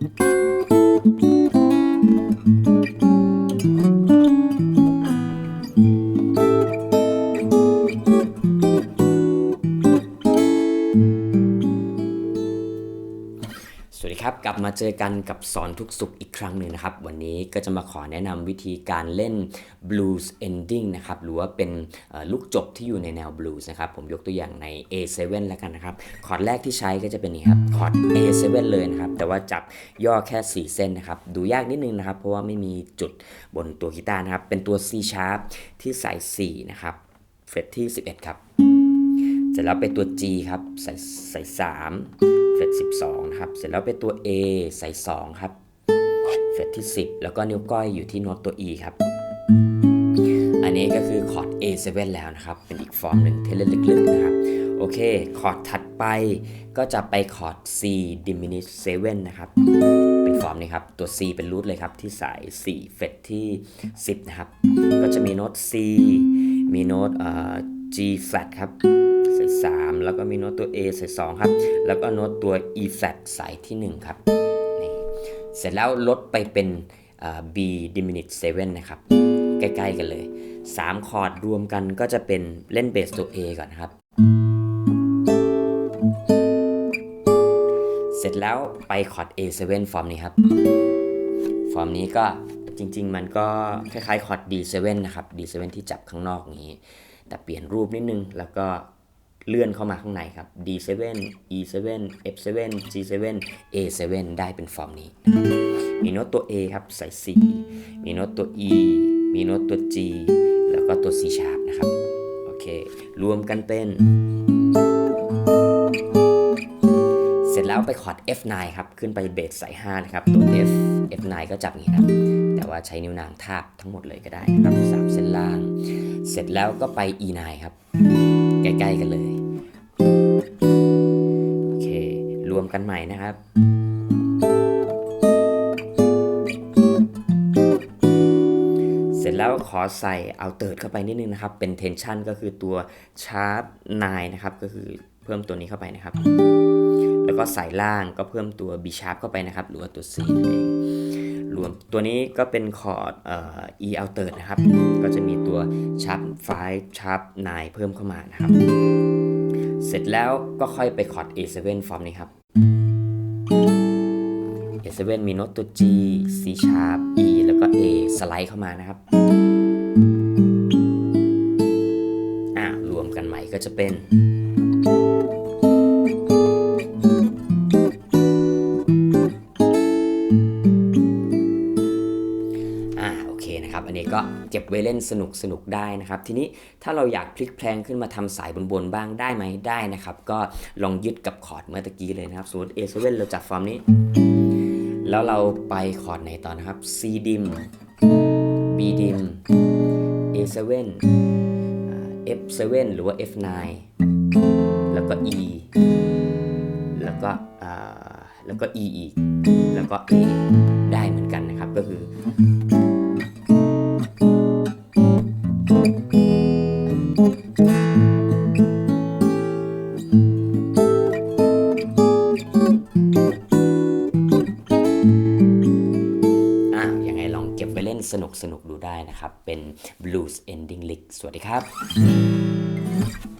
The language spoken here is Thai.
Thank you. สวัสดีครับ กลับมาเจอกันกับสอนทุกสุขอีกครั้งหนึ่งนะครับ วันนี้ก็จะมาขอแนะนำวิธีการเล่น blues ending นะครับ หรือว่าเป็นลูกจบที่อยู่ในแนว blues นะครับ ผมยกตัวอย่างใน A7 แล้วกันนะครับ คอร์ดแรกที่ใช้ก็จะเป็นนี่ครับ คอร์ด A7 เลยนะครับ แต่ว่าจับย่อแค่ 4 เส้นนะครับ ดูยากนิดนึงนะครับ เพราะว่าไม่มีจุดบนตัวกีตาร์นะครับ เป็นตัว C sharp ที่ใส่4นะครับ เฟรตที่ 11 ครับ เสร็จแล้วเป็นตัว G ครับใส่ใส่3เฟรต12 เสร็จแล้วเป็นตัว A ใส่ 2 ครับเฟรตที่ 10 แล้วก็นิ้วก้อยอยู่ที่โน้ตตัว E ครับ อันนี้ก็คือคอร์ด A7 แล้วนะครับ เป็นอีกฟอร์มหนึ่งที่เล่นลึกๆนะครับ โอเค คอร์ดถัดไปก็จะไปคอร์ด C diminished 7นะครับ เป็นฟอร์มนี้ครับ ตัว C เป็นรูทเลยครับ ที่สาย4เฟรตที่ 10 นะครับ ก็จะมีโน้ต C มีโน้ตเอ่อ G flat ครับใส่3แล้วก็มีโน้ตตัว A ใส่2ครับ แล้วก็โน้ตตัว E flat ใส่ที่ 1 ครับนี่เสร็จแล้วลดไปเป็น B diminished 7นะครับ ใกล้ๆกันเลย 3 คอร์ดรวมกันก็จะเป็นเล่นเบสตัว A ก่อนครับ เสร็จแล้วไปคอร์ด A7 ฟอร์มนี้ครับ ฟอร์มนี้ก็จริง ๆ มันก็คล้ายๆคอร์ด D7 นะครับ D7 ที่จับข้างนอกนี้ แต่เปลี่ยนรูปนิดนึง แล้วก็เลื่อนเข้ามาข้างในครับ D7 E7 F7 G7 A7 ได้เป็นฟอร์มนี้ มีโน้ตตัว A ครับใส่ C มีโน้ตตัว E มีโน้ตตัว G แล้วก็ตัว C sharp นะครับ โอเค รวมกันเป็น เสร็จแล้วไปคอร์ด F9 ครับ ขึ้นไปเบสสาย5นะครับ ตัว F F9 ก็จับอย่างนี้ครับ แต่ว่าใช้นิ้วนางทาบทั้งหมดเลยก็ได้ครับสามเส้นล่าง เสร็จแล้วก็ไป E9 ครับ ใกล้ๆกันเลยโอเครวมกันใหม่นะครับเสร็จแล้วขอใส่เอาเติร์ดเข้าไปนิดนึงนะครับ เป็น tension ก็คือตัว sharp 9นะครับ ก็คือเพิ่มตัวนี้เข้าไปนะครับ แล้วก็สายล่างก็เพิ่มตัว B sharp เข้าไปนะครับ หรือว่าตัว C นั่นเอง รวม ตัวนี้ก็เป็นคอร์ดเอ่อ E altered นะครับ ก็จะมีตัว sharp 5 sharp 9 เพิ่มเข้ามานะครับ เสร็จแล้วก็ค่อยไปคอร์ด A7 ฟอร์มนี้ครับ A7 มีโน้ตตัว G C sharp E แล้วก็ A สไลด์เข้ามานะครับอ่ารวมกันใหม่ก็จะเป็น นะครับ อันนี้ก็เก็บไว้เล่นสนุกสนุกได้นะครับ ทีนี้ถ้าเราอยากพลิกแพลงขึ้นมาทำสายบนๆบ้างได้ไหมได้นะครับ ก็ลองยึดกับคอร์ดเมื่อตะกี้เลยนะครับสมมติ A7 เราจับฟอร์มนี้ แล้วเราไปคอร์ดไหนต่อนะครับ C dim B dim A7 อ่า F7 หรือว่า F9 แล้วก็ E แล้วก็แล้วก็ E อีก แล้วก็ A ได้เหมือนกันนะครับ ก็คือ เล่นสนุกสนุกดูได้นะครับ เป็น Blues Ending Lick สวัสดีครับ